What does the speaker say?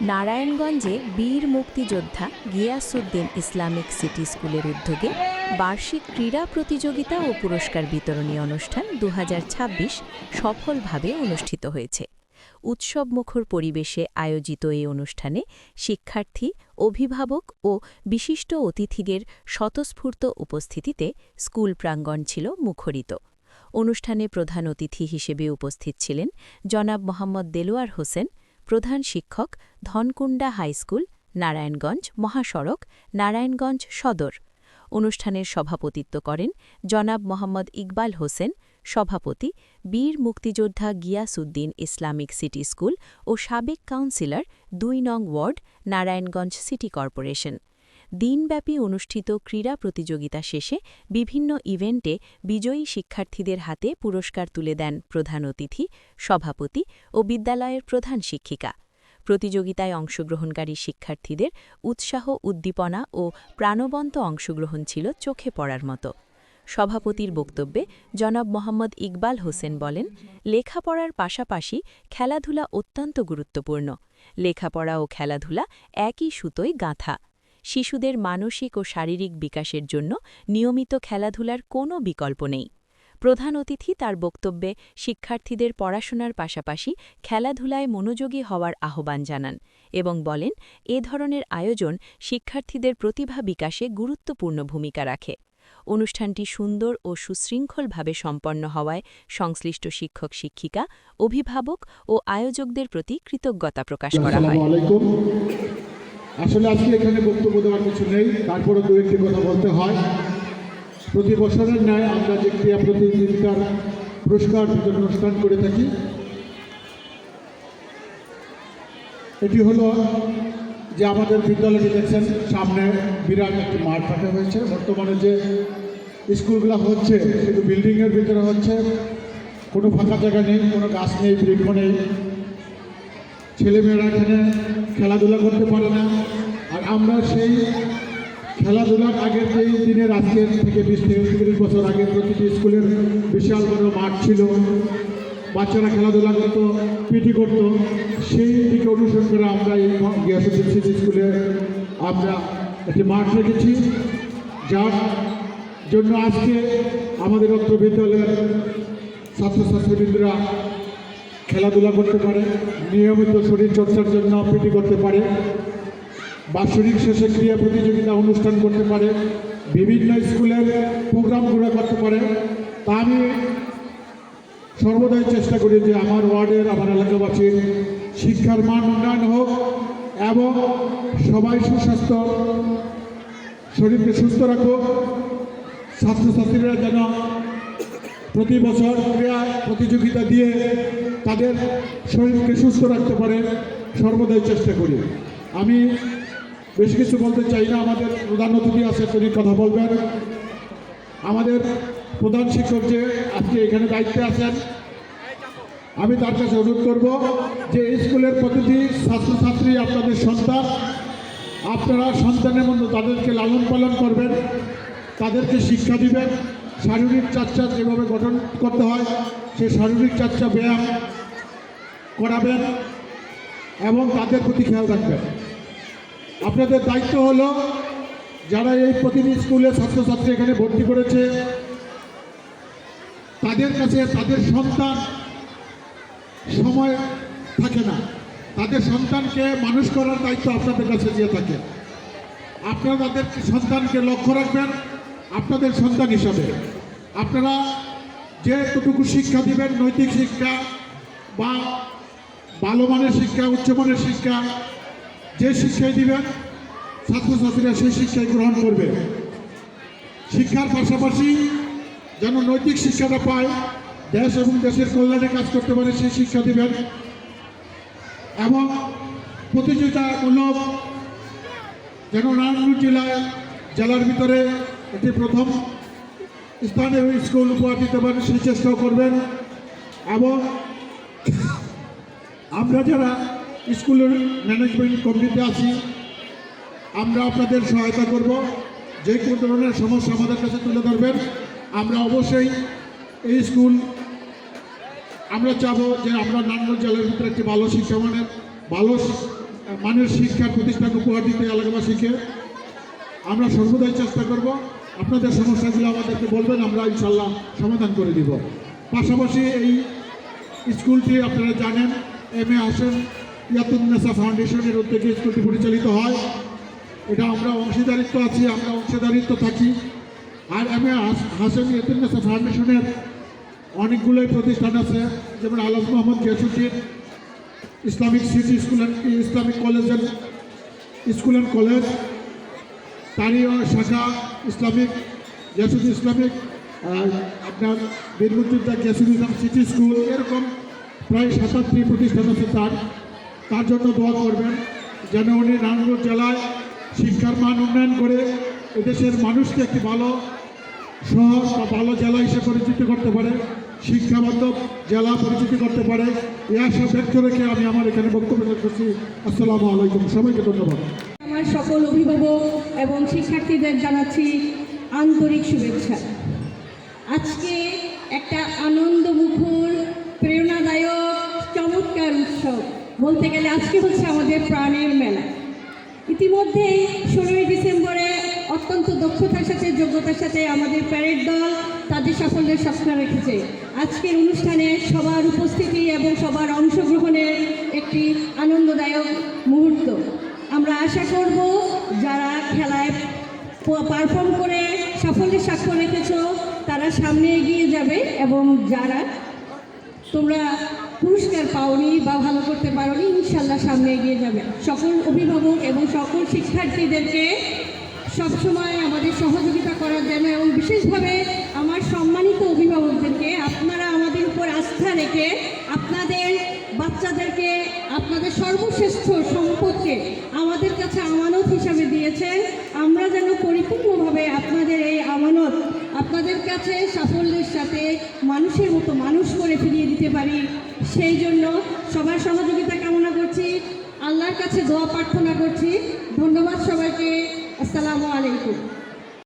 নারায়ণগঞ্জে বীর মুক্তিযোদ্ধা গিয়াসউদ্দিন ইসলামিক সিটি স্কুলের উদ্যোগে বার্ষিক ক্রীড়া প্রতিযোগিতা ও পুরস্কার বিতরণী অনুষ্ঠান দু হাজার ছাব্বিশ সফলভাবে অনুষ্ঠিত হয়েছে। উৎসবমুখর পরিবেশে আয়োজিত এই অনুষ্ঠানে শিক্ষার্থী, অভিভাবক ও বিশিষ্ট অতিথিদের স্বতঃস্ফূর্ত উপস্থিতিতে স্কুল প্রাঙ্গণ ছিল মুখরিত। অনুষ্ঠানে প্রধান অতিথি হিসেবে উপস্থিত ছিলেন জনাব মোহাম্মদ দেলোয়ার হোসেন প্রধান শিক্ষক ধনকুণ্ডা হাইস্কুল নারায়ণগঞ্জ মহাসড়ক, নারায়ণগঞ্জ সদর। অনুষ্ঠানের সভাপতিত্ব করেন জনাব মোহাম্মদ ইকবাল হোসেন, সভাপতি বীর মুক্তিযোদ্ধা গিয়াসউদ্দিন ইসলামিক সিটি স্কুল ও সাবেক কাউন্সিলর দুই নং ওয়ার্ড, নারায়ণগঞ্জ সিটি কর্পোরেশন। দিনব্যাপী অনুষ্ঠিত ক্রীড়া প্রতিযোগিতা শেষে বিভিন্ন ইভেন্টে বিজয়ী শিক্ষার্থীদের হাতে পুরস্কার তুলে দেন প্রধান অতিথি, সভাপতি ও বিদ্যালয়ের প্রধান শিক্ষিকা। প্রতিযোগিতায় অংশগ্রহণকারী শিক্ষার্থীদের উৎসাহ, উদ্দীপনা ও প্রাণবন্ত অংশগ্রহণ ছিল চোখে পড়ার মতো। সভাপতির বক্তব্যে জনাব মোহাম্মদ ইকবাল হোসেন বলেন, লেখাপড়ার পাশাপাশি খেলাধুলা অত্যন্ত গুরুত্বপূর্ণ। লেখাপড়া ও খেলাধুলা একই সুতোয় গাঁথা। শিশুদের মানসিক ও শারীরিক বিকাশের জন্য নিয়মিত খেলাধুলার কোনো বিকল্প নেই। প্রধান অতিথি তার বক্তব্যে শিক্ষার্থীদের পড়াশোনার পাশাপাশি খেলাধুলায় মনোযোগী হওয়ার আহ্বান জানান এবং বলেন, এ ধরনের আয়োজন শিক্ষার্থীদের প্রতিভা বিকাশে গুরুত্বপূর্ণ ভূমিকা রাখে। অনুষ্ঠানটি সুন্দর ও সুশৃঙ্খলভাবে সম্পন্ন হওয়ায় সংশ্লিষ্ট শিক্ষক, শিক্ষিকা, অভিভাবক ও আয়োজকদের প্রতি কৃতজ্ঞতা প্রকাশ করা হয়। আসলে আজকে এখানে বক্তব্য দেওয়ার কিছু নেই তারপরে দু একটি কথা বলতে হয়। প্রতি বছরের ন্যায় আমরা যে ক্রিয়া প্রতিযোগিতার পুরস্কার অনুষ্ঠান করে থাকি, এটি হলো যে আমাদের বিদ্যালয়টি দেখছেন, সামনে বিরাট একটি মাঠ রাখা হয়েছে। বর্তমানে যে স্কুলগুলো হচ্ছে, শুধু বিল্ডিংয়ের ভিতরে হচ্ছে, কোনো ফাঁকা জায়গা নেই, কোনো গাছ নেই, বৃক্ষ নেই। ছেলেমেয়েরা এখানে খেলাধুলা করতে পারে না। আর আমরা সেই খেলাধুলার আগের যেই দিনের আজকের থেকে বিশ থেকে তিরিশ বছর আগে প্রতিটি স্কুলের বিশাল বড় মাঠ ছিল। বাচ্চারা খেলাধুলা করতো পিটি করতো। সেই দিকে অনুসরণ করে আমরা এই সিটি স্কুলে আমরা একটি মাঠ রেখেছি। যার জন্য আজকে আমাদের অত্র বিদ্যালয়ের ছাত্রছাত্রীবৃন্দরা খেলাধুলা করতে পারে, নিয়মিত শরীর চর্চার জন্য পিটি করতে পারে, বাৎসরিক শেষে ক্রিয়া প্রতিযোগিতা অনুষ্ঠান করতে পারে, বিভিন্ন স্কুলের প্রোগ্রামগুলো করতে পারে। তা আমি সর্বদাই চেষ্টা করি যে আমার ওয়ার্ডের, আমার এলাকাবাসীর শিক্ষার মান উন্নয়ন হোক এবং সবাই সুস্বাস্থ্য, শরীরকে সুস্থ রাখুক। ছাত্রছাত্রীরা যেন প্রতি বছর ক্রীড়া প্রতিযোগিতা দিয়ে তাদের শরীরকে সুস্থ রাখতে পারে সর্বদাই চেষ্টা করি। আমি বেশ কিছু বলতে চাই না, আমাদের প্রধান অতিথি আছে, তিনি কথা বলবেন। আমাদের প্রধান শিক্ষক যে আজকে এখানে দায়িত্বে আছেন, আমি তার কাছে অনুরোধ করব যে স্কুলের প্রতিটি ছাত্রছাত্রী, আপনাদের সন্তান, আপনারা সন্তানের মতো তাদেরকে লালন পালন করবেন, তাদেরকে শিক্ষা দিবেন। শারীরিক চর্চা যেভাবে গঠন করতে হয় সেই শারীরিক চর্চা ব্যায়াম করাবেন এবং তাদের প্রতি খেয়াল রাখবেন। আপনাদের দায়িত্ব হলো যারা এই প্রতিটি স্কুলে ছাত্রছাত্রী এখানে ভর্তি করেছে, তাদের কাছে তাদের সন্তান সময় থাকে না। তাদের সন্তানকে মানুষ করার দায়িত্ব আপনাদের কাছে দিয়ে থাকে। আপনারা তাদের সন্তানকে লক্ষ্য রাখবেন, আপনাদের সন্তান হিসাবে। আপনারা যে এতটুকু শিক্ষা দিবেন, নৈতিক শিক্ষা বা ভালো মানের শিক্ষা উচ্চমানের শিক্ষা, যে শিক্ষাই দিবেন, ছাত্রছাত্রীরা সেই শিক্ষাই গ্রহণ করবে। শিক্ষার পাশাপাশি যেন নৈতিক শিক্ষাটা পায়, দেশ এবং দেশের কল্যাণে কাজ করতে পারে, সেই শিক্ষা দিবেন। এবং প্রতিযোগিতামূলক যেন নারায়ণগঞ্জ জেলায়, জেলার ভিতরে একটি প্রথম স্থানীয় স্কুল উপহার দিতে পারেন, সেই চেষ্টাও করবেন। এবং আমরা যারা স্কুলের ম্যানেজমেন্ট কমিটিতে আছি, আমরা আপনাদের সহায়তা করব। যে কোনো ধরনের সমস্যা আমাদের কাছে তুলে ধরবেন। আমরা অবশ্যই এই স্কুল, আমরা চাবো যে আমরা নারায়ণগঞ্জ জেলার ভিতরে একটি ভালো শিক্ষামানের, ভালো মানের শিক্ষার প্রতিষ্ঠান উপহার দিতে এলাকাবাসীকে আমরা সর্বদাই চেষ্টা করব। আপনাদের সমস্যাগুলো আমাদেরকে বলবেন, আমরা ইনশাল্লাহ সমাধান করে দিব। পাশাপাশি এই স্কুলটি আপনারা জানেন এম এ হাসেন ইয়াতুন্নেসা ফাউন্ডেশনের উদ্যোগে স্কুলটি পরিচালিত হয়। এটা আমরা অংশীদারিত্ব আছি, আমরা অংশীদারিত্ব থাকি। আর এম এ হাসেন ইয়াতুন্নেসা ফাউন্ডেশনের অনেকগুলোই প্রতিষ্ঠান আছে। যেমন Alam Mohammad Giasuddin, Islamic City School and, Islamic College School and College, তারই শাখা ইসলামিক গিয়াসুদ ইসলামিক আপনার বীরবুদ্দিনটা গিয়াসুদ ইসলাম সিটি স্কুল। এরকম প্রায় সাতাত্তরটি প্রতিষ্ঠান আছে তার। তার জন্য দোয়া করবেন যেন উনি নারায়ণগঞ্জ জেলায় শিক্ষার মান উন্নয়ন করে এদেশের মানুষকে একটি ভালো শহর বা ভালো জেলা হিসেবে পরিচিত করতে পারে শিক্ষাবান্ধব জেলা পরিচিতি করতে পারে। এই আশা ব্যক্ত রেখে আমি আমার এখানে বক্তব্য করছি। আসসালামু আলাইকুম, সবাইকে ধন্যবাদ। আমার সকল অভিভাবক এবং শিক্ষার্থীদের জানাচ্ছি আন্তরিক শুভেচ্ছা। আজকে একটা আনন্দমুখর বলতে গেলে আজকে হচ্ছে আমাদের প্রাণের মেলা। ইতিমধ্যেই ষোলোই ডিসেম্বরে অত্যন্ত দক্ষতার সাথে, যোগ্যতার সাথে আমাদের প্যারেড দল তাদের সাফল্যের স্বপ্ন রেখেছে। আজকের অনুষ্ঠানে সবার উপস্থিতি এবং সবার অংশগ্রহণের একটি আনন্দদায়ক মুহূর্ত। আমরা আশা করব যারা খেলায় পারফর্ম করে সাফল্যের স্বাক্ষর রেখেছ, তারা সামনে এগিয়ে যাবে এবং যারা তোমরা পুরস্কার পাওনি বা ভালো করতে পারোনি, ইনশাল্লাহ সামনে এগিয়ে যাবে। সকল অভিভাবক এবং সকল শিক্ষার্থীদেরকে সবসময় আমাদের সহযোগিতা করার জন্য এবং বিশেষভাবে আমার সম্মানিত অভিভাবকদেরকে, আপনারা আমাদের উপর আস্থা রেখে আপনাদের বাচ্চাদেরকে, আপনাদের সর্বশ্রেষ্ঠ সম্পদকে আমাদের কাছে আমানত হিসাবে দিয়েছেন। আমরা যেন পরিপূর্ণভাবে আপনাদের এই আমানত আপনাদের কাছে সাফল্যের সাথে মানুষের মতো মানুষ করে ফিরিয়ে দিতে পারি। সেই জন্য সবার সহযোগিতা কামনা করছি। আল্লাহর কাছে দোয়া প্রার্থনা করছি। ধন্যবাদ সবাইকে। আসসালামু আলাইকুম।